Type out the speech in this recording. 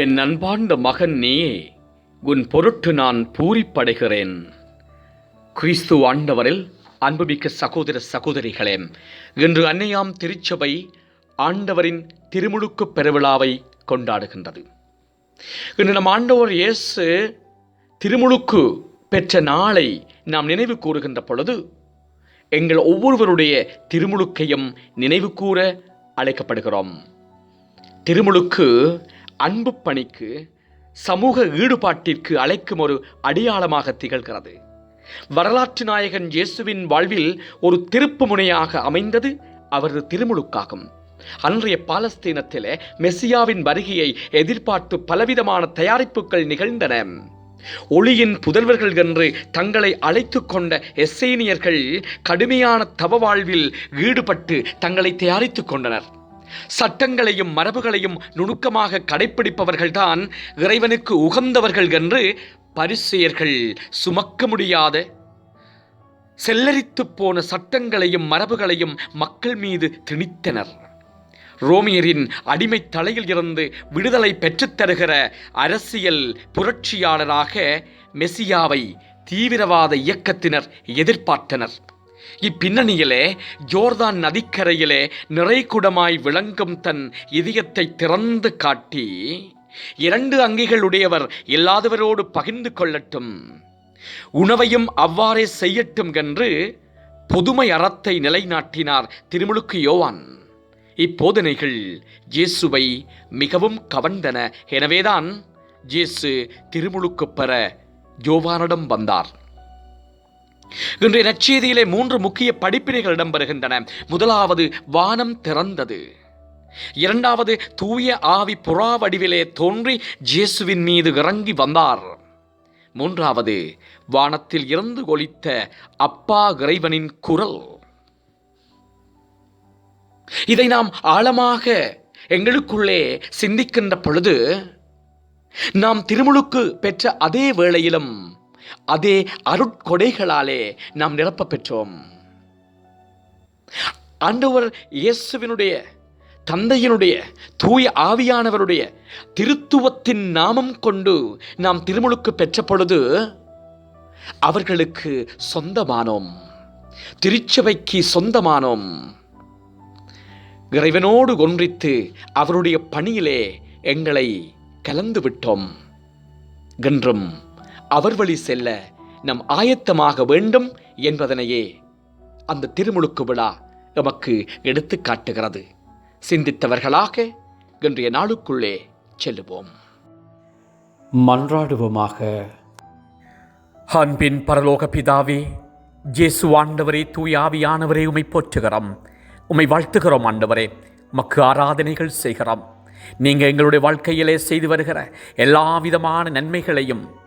என் அன்பார்ந்த மகன் நீயே உன் பொருட்டு நான் பூரிப்படைகிறேன். கிறிஸ்து ஆண்டவரில் அன்புமிக்க சகோதர சகோதரிகளே இன்று அன்னையாம் திருச்சபை ஆண்டவரின் திருமுழுக்கு பெருவிழாவை கொண்டாடுகின்றது. இன்று நம் ஆண்டவர் இயேசு திருமுழுக்கு பெற்ற நாளை நாம் நினைவு கூறுகின்ற பொழுது எங்கள் ஒவ்வொருவருடைய திருமுழுக்கையும் நினைவு கூற அழைக்கப்படுகிறோம். திருமுழுக்கு அன்பு பணிக்கு சமூக ஈடுபாட்டிற்கு அழைக்கும் ஒரு அடையாளமாக திகழ்கிறது. வரலாற்று நாயகன் இயேசுவின் வாழ்வில் ஒரு திருப்பு முனையாக அமைந்தது அவரது திருமுழுக்காகும். அன்றைய பாலஸ்தீனத்திலே மெஸ்ஸியாவின் வருகையை எதிர்பார்த்து பலவிதமான தயாரிப்புகள் நிகழ்ந்தன. ஒளியின் புதல்வர்கள் என்று தங்களை அழைத்து கொண்ட எஸ்ஸேனியர்கள் கடுமையான தவ வாழ்வில் ஈடுபட்டு தங்களை தயாரித்துக் கொண்டனர். சட்டங்களையும் மரபுகளையும் நுணுக்கமாக கடைப்பிடிப்பவர்கள்தான் இறைவனுக்கு உகந்தவர்கள் என்று பரிசெயர்கள் சுமக்க முடியாத செல்லரித்து போன சட்டங்களையும் மரபுகளையும் மக்கள் மீது திணித்தனர். ரோமியரின் அடிமை தலையில் இருந்து விடுதலை பெற்றுத்தருகிற அரசியல் புரட்சியாளராக மெசியாவை தீவிரவாத இயக்கத்தினர் எதிர்பார்த்தனர். இப்பின்னணியிலே ஜோர்தான் நதிக்கரையிலே நிறைகுடமாய் விளங்கும் தன் இதயத்தை திறந்து காட்டி இரண்டு அங்கிகளுடையவர் இல்லாதவரோடு பகிர்ந்து கொள்ளட்டும். உணவையும் அவ்வாறே செய்யட்டும் என்று பொதுமை அறத்தை நிலைநாட்டினார் திருமுழுக்கு யோவான். இப்போதனைகள் இயேசுவை மிகவும் கவர்ந்தன. எனவேதான் இயேசு திருமுழுக்கு பெற யோவானிடம் வந்தார். இன்றைய நச்செய்தியிலே மூன்று முக்கிய படிப்பினைகள் இடம்பெறுகின்றன. முதலாவது வானம் திறந்தது. இரண்டாவது தூய ஆவி புறா வடிவிலே தோன்றி ஜேசுவின் மீது இறங்கி வந்தார். மூன்றாவது வானத்தில் இருந்து ஒழித்த அப்பா இறைவனின் குரல். இதை நாம் ஆழமாக எங்களுக்குள்ளே சிந்திக்கின்ற பொழுது நாம் திருமுழுக்கு பெற்ற அதே வேளையிலும் அதே அருட்கொடைகளாலே நாம் நிரப்ப பெற்றோம். ஆண்டவர் இயேசுவினுடைய தந்தையினுடைய தூய ஆவியானவருடைய திருத்துவத்தின் நாமம் கொண்டு நாம் திருமுழுக்கு பெற்ற பொழுது அவர்களுக்கு சொந்தமானோம். திருச்சபைக்கு சொந்தமானோம். இறைவனோடு ஒன்றித்து அவருடைய பணியிலே எங்களை கலந்து விட்டோம் என்றும் அவர் வழி செல்ல நம் ஆயத்தமாக வேண்டும் என்பதனையே அந்த திருமுழுக்கு விழா எமக்கு எடுத்து காட்டுகிறது. சிந்தித்தவர்களாக இன்றைய நாளுக்குள்ளே செல்லுவோம். மன்றாடுவோமாக. அன்பின் பரலோக பிதாவே ஜேசு ஆண்டவரே தூயாவியானவரே உமை போற்றுகிறோம். உமை வாழ்த்துகிறோம் ஆண்டவரே மக்கு ஆராதனைகள் செய்கிறோம். நீங்கள் எங்களுடைய வாழ்க்கையிலே செய்து வருகிற எல்லா விதமான நன்மைகளையும்